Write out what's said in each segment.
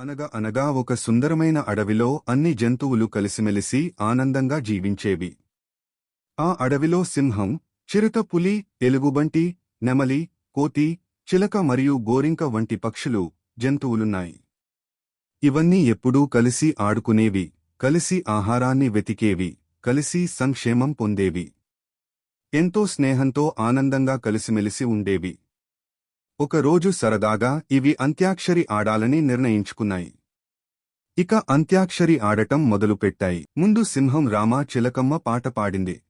అనగా అనగా ఒక సుందరమైన అడవిలో అన్ని జంతువులు కలిసిమెలిసి ఆనందంగా జీవించేవి. ఆ అడవిలో సింహం చిరుత పులి ఎలుగుబంటి నెమలి కోతి చిలక మరియు గోరింక వంటి పక్షులు జంతువులున్నాయి. ఇవన్నీ ఎప్పుడూ కలిసి ఆడుకునేవి కలిసి ఆహారాన్ని వెతికేవి కలిసి సంక్షేమం పొందేవి. ఎంతో స్నేహంతో ఆనందంగా కలిసిమెలిసి ఉండేవి. ఒకరోజు సరదాగా ఇవి అంత్యాక్షరి ఆడాలని నిర్ణయించుకున్నాయి. ఇక అంత్యాక్షరి ఆడటం మొదలుపెట్టాయి. ముందు సింహం రామా చిలకమ్మ పాట పాడింది.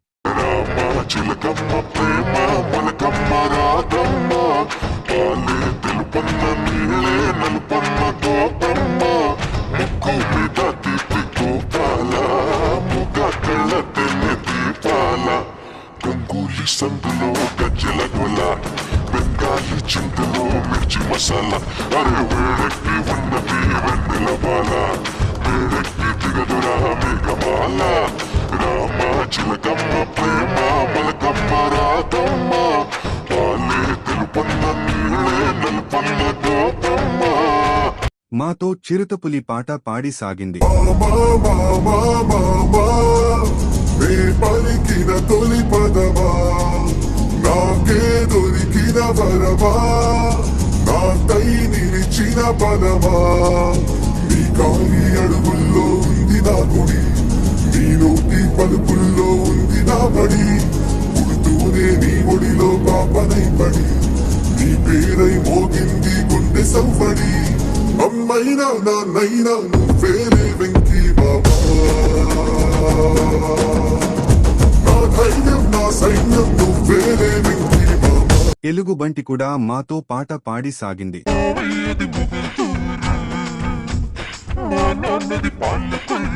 సందులో గజ్జల బెంగాలీ చింతలో మిర్చి మసాలా అరే వేడెక్కి ఉన్నది వెన్నెల బాల వేడెక్కి దిగదురా మేఘమాల రామ చిలకమ్మ ప్రేమ మలకమ్మ రాధమ్మ పాలే తెలుపన్న నీళ్ళే నలుపన్న గోపమ్మ మాతో చిరుతపులి పాట పాడి సాగింది. దొరికిన నాకై నిలిచిన పదమా నీ కాలి అడుగుల్లో ఉంది నా గుడి. నీ నోటి పలుకుల్లో ఉంది నా బడి. పుడుతూనే నీ ఒడిలో పాపనై పడి. నీ పేరై మోగింది గుండె సవ్వడి అమ్మైనా నాన్నైనా నువ్వేరే వెంక. తెలుగు బంటి కూడా మాతో పాట పాడి సాగింది. ఏది ముగుతూరు మా నాన్నది పాలకులు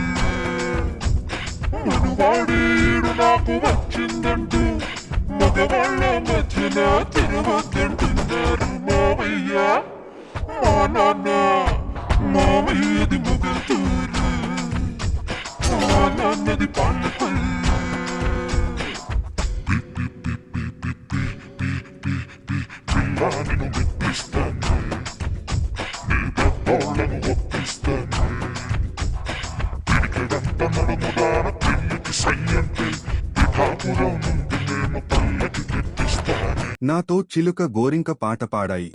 నాతో చిలుక గోరింక పాట పాడాయి.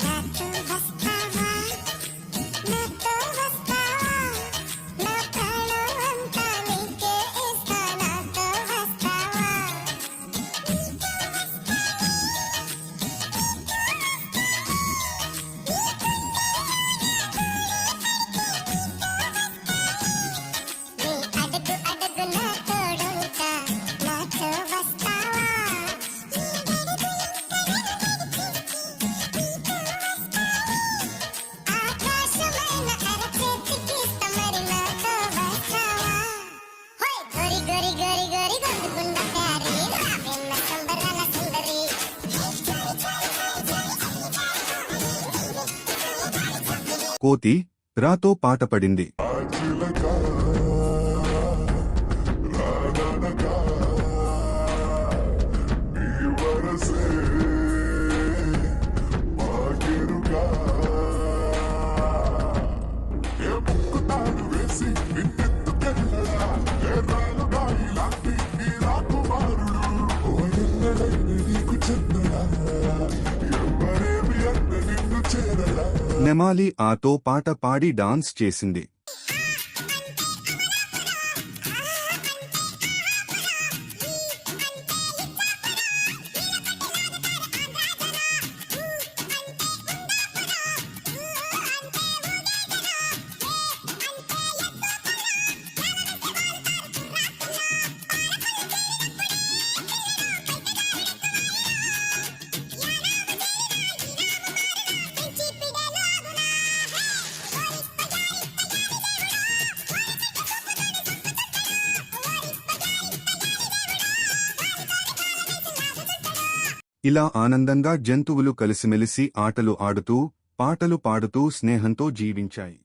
కోతి రాతో పాట పడింది you. నెమాలి ఆతో పాట పాడి డాన్స్ చేసింది. ఇలా ఆనందంగా జంతువులు కలిసిమెలిసి ఆటలు ఆడుతూ పాటలు పాడుతూ స్నేహంతో జీవించాయి.